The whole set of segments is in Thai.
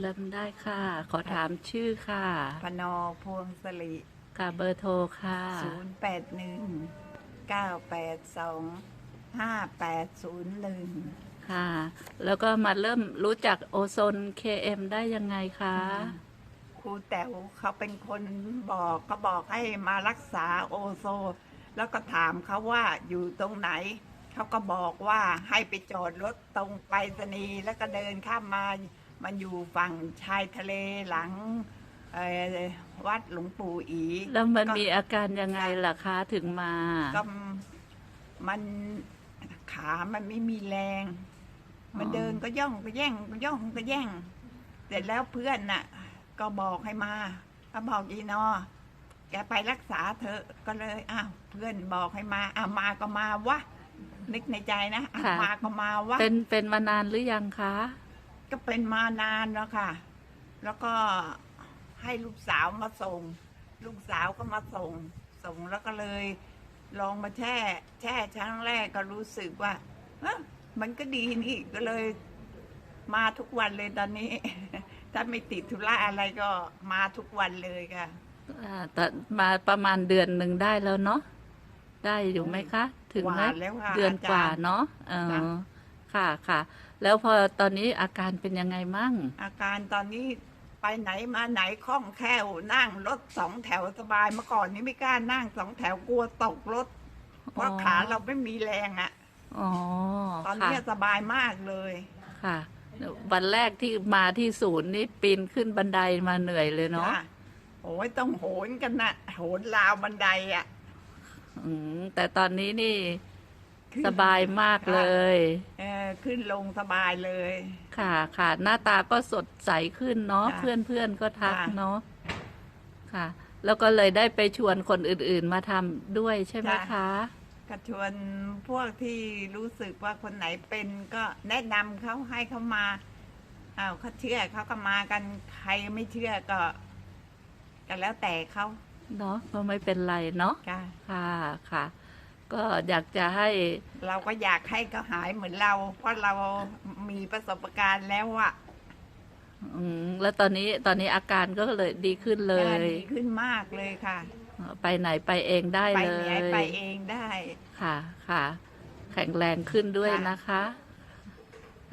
เริ่มได้ค่ะ ขอถามชื่อค่ะ พนอพวงสลิกับเบอร์โทรค่ะศูนย์แปดหนึ่งเก้าแปดสองห้าแปดศูนย์หนึ่งค่ะ แล้วก็มาเริ่มรู้จักโอโซน KM ได้ยังไงคะครูแต๋วเขาเป็นคนบอกเขาบอกให้มารักษาโอโซนแล้วก็ถามเขาว่าอยู่ตรงไหน เขาก็บอกว่าให้ไปจอดรถตรงไปรษณีย์แล้วก็เดินข้ามมา มันอยู่ฝั่งชายทะเลหลังเอ่อวัดหลวงปู่อี แล้วมันก็มีอาการยังไงล่ะคะถึงมา ก็มันขามันไม่มีแรงอ๋อมันเดินก็ย่องก็แย่งก็ย่องก็แย่ง เสร็จแล้วเพื่อนน่ะ ก็บอกให้มาก็บอกอีนอแกไปรักษาเถอะก็เลยอ้าวเพื่อนบอกให้มาอ้าวมาก็มาวะ นึกในใจนะอ้าวมาก็มาวะ เป็นเป็นมานานหรือยังคะ ก็เป็นมานานแล้วค่ะ แล้วก็ให้ลูกสาวมาส่ง ลูกสาวก็มาส่ง ส่งแล้วก็เลย ลองมาแช่ แช่ครั้งแรกก็รู้สึกว่าเอ้อมันก็ดีนี่ก็เลย มาทุกวันเลยตอนนี้ ถ้าไม่ติดธุระอะไรก็มาทุกวันเลยค่ะ อ่าแต่มาประมาณเดือนหนึ่งได้แล้วเนาะ ได้อยู่ไหมคะ ถึงไหมกว่าแล้วค่ะเดือนกว่าอาจารย์เนาะเอจ้ะ อค่ะค่ะ แล้วพอตอนนี้อาการเป็นยังไงมั่ง อาการตอนนี้ไปไหนมาไหนคล่องแคล่วนั่งรถสองแถวสบายเมื่อก่อนนี้ไม่กล้านั่งสองแถวกลัวตกรถ เพราะขาเราไม่มีแรงอะ่ะอ๋อตอนค่ะนี้สบายมากเลย ค่ะ วันแรกที่มาที่ศูนย์นี่ปีนขึ้นบันไดมาเหนื่อยเลยเนาะ จ้โอ้ยต้องโหนกันนะโหนราวบันไดอะ่ะ อืมแต่ตอนนี้นี่ขึ้นสบายมากเลย เออขึ้นลงสบายเลย ค่ะค่ะ หน้าตาก็สดใสขึ้นเนาะจ้ะเพื่อนเพื่อนๆก็ทักจ้ะเนาะค่ะ แล้วก็เลยได้ไปชวนคนอื่นๆมาทำด้วยใช่ไหมคะก็ชวนพวกที่รู้สึกว่าคนไหนเป็นก็แนะนำเขาให้เขามาอ้าวเขาเชื่อเขาก็มากันใครไม่เชื่อก็ก็แล้วแต่เขา เนาะก็ไม่เป็นไรเนาะค่ะค่ะค่ะ ก็อยากจะให้เราก็อยากให้เขาหายเหมือนเรา เพราะเรามีประสบการณ์แล้วอะอืมแล้วตอนนี้ตอนนี้อาการก็เลยดีขึ้นเลยดีขึ้นมากเลยค่ะ ไปไหนไปเองได้ไปเลไหนยไปเองได้ ค่ะค่ะ แข็งแรงขึ้นด้วยค่ะ นะคะ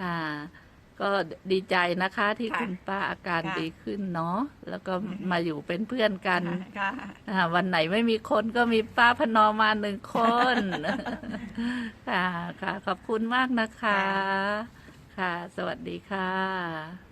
ค่ะ ก็ดีใจนะคะที่ค่ะคุณป้าอาการค่ะ ดีขึ้นเนาะแล้วก็มาอยู่เป็นเพื่อนกันค่ะ อ่าวันไหนไม่มีคนก็มีป้าพนอมมาหนึ่งคน ค่ะค่ะ ขอบคุณมากนะคะ ค่ะ สวัสดีค่ะ